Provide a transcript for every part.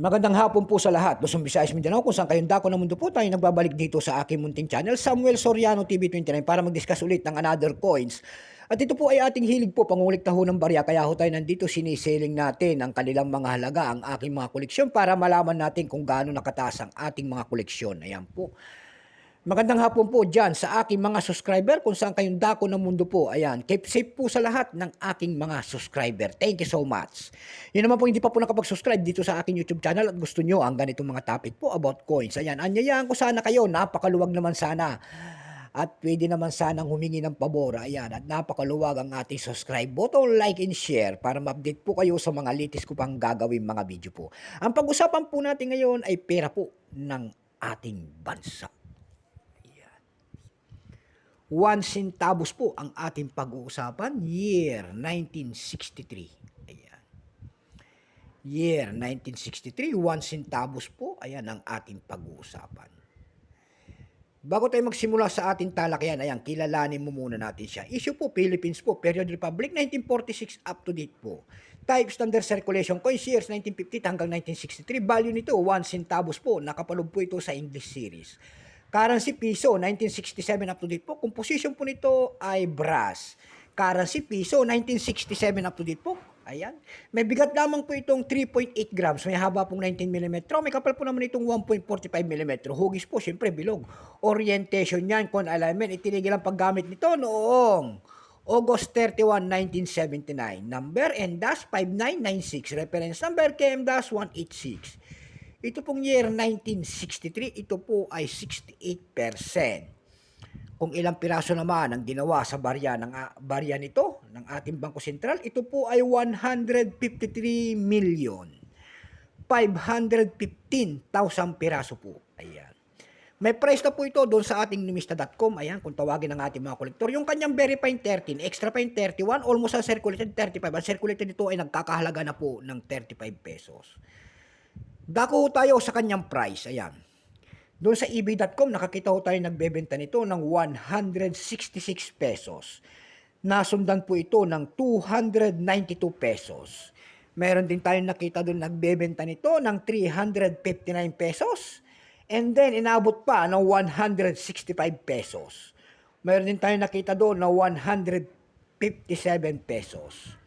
Magandang hapon po sa lahat. Luzon, Visayas, Mindanao, kung saan kayong dako ng mundo po tayo nagbabalik dito sa aking munting channel, Samuel Soriano TV29, para mag-discuss ulit ng another coins. At ito po ay ating hilig po, pangulikta ho ng barya, kaya ho tayo nandito siniseling natin ang kanilang mga halaga, ang aking mga koleksyon, para malaman natin kung gaano nakataas ang ating mga koleksyon. Ayan po. Magandang hapon po dyan sa aking mga subscriber kung saan kayong dako ng mundo po. Ayan, keep safe po sa lahat ng aking mga subscriber. Thank you so much. Yun naman po hindi pa po nakapag-subscribe dito sa aking YouTube channel at gusto nyo ang ganitong mga topic po about coins. Ayan, anyayaan ko sana kayo, napakaluwag naman sana. At pwede naman sanang humingi ng pabor. Ayan, at napakaluwag ang ating subscribe button, like and share para ma-update po kayo sa mga latest ko pang gagawin mga video po. Ang pag-usapan po natin ngayon ay pera po ng ating bansa. One centavos po ang ating pag-uusapan, year 1963. Ayan. Year 1963, one centavos po, ayan ang ating pag-uusapan. Bago tayo magsimula sa ating talakayan, ayan, kilalanin mo muna natin siya. Issue po, Philippines po, Period Republic, 1946 up to date po. Type Standard Circulation Coins, years 1950 hanggang 1963. Value nito, 1 centavos po. Nakapalog po ito sa English series. Currency piso, 1967 up to date po. Composition po nito ay brass. Currency piso, 1967 up to date po. Ayan. May bigat lamang po itong 3.8 grams. May haba pong 19 mm. May kapal po naman itong 1.45 mm. Hugis po, syempre, bilog. Orientation yan, con alignment. Itinigil ang paggamit nito noong August 31, 1979. Number N-5996. Reference number KM-186. Ito pong year 1963, ito po ay 68%. Kung ilang piraso naman ang ginawa sa barya ng barya nito ng ating Bangko Sentral, ito po ay 153 million 515,000 piraso po. Ayan. May price na po ito doon sa ating numista.com. Ayan, kung tawagin ng ating mga kolektor. Yung kanyang very fine 13, extra fine 31, almost ang circulated 35. Ang circulated nito ay nagkakahalaga na po ng 35 pesos. Dako tayo sa kanyang price. Ayan. Doon sa ebay.com, nakakita ko tayo nagbebenta nito ng 166 pesos. Nasundan po ito ng 292 pesos. Meron din tayong nakita doon nagbebenta nito ng 359 pesos. And then, inabot pa ng 165 pesos. Meron din tayong nakita doon na 157 pesos.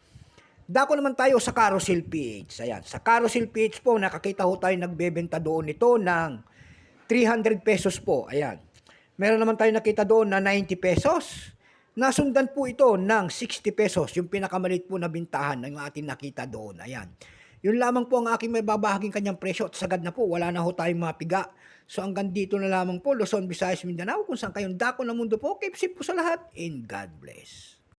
Dako naman tayo sa Carousel PH. Ayan, sa Carousel PH po, nakakita ho tayo nagbebenta doon nito ng 300 pesos po. Ayan. Meron naman tayo nakita doon na 90 pesos. Nasundan po ito ng 60 pesos, yung pinakamalit po na bintahan ng ating nakita doon. Ayan. Yun lamang po ang aking may babahaging kanyang presyo at sagad na po, wala na ho tayong mapiga. So hanggang dito na lamang po, Luzon, Visayas, Mindanao, kung saan kayong dako ng mundo po, keep safe po sa lahat, and God bless.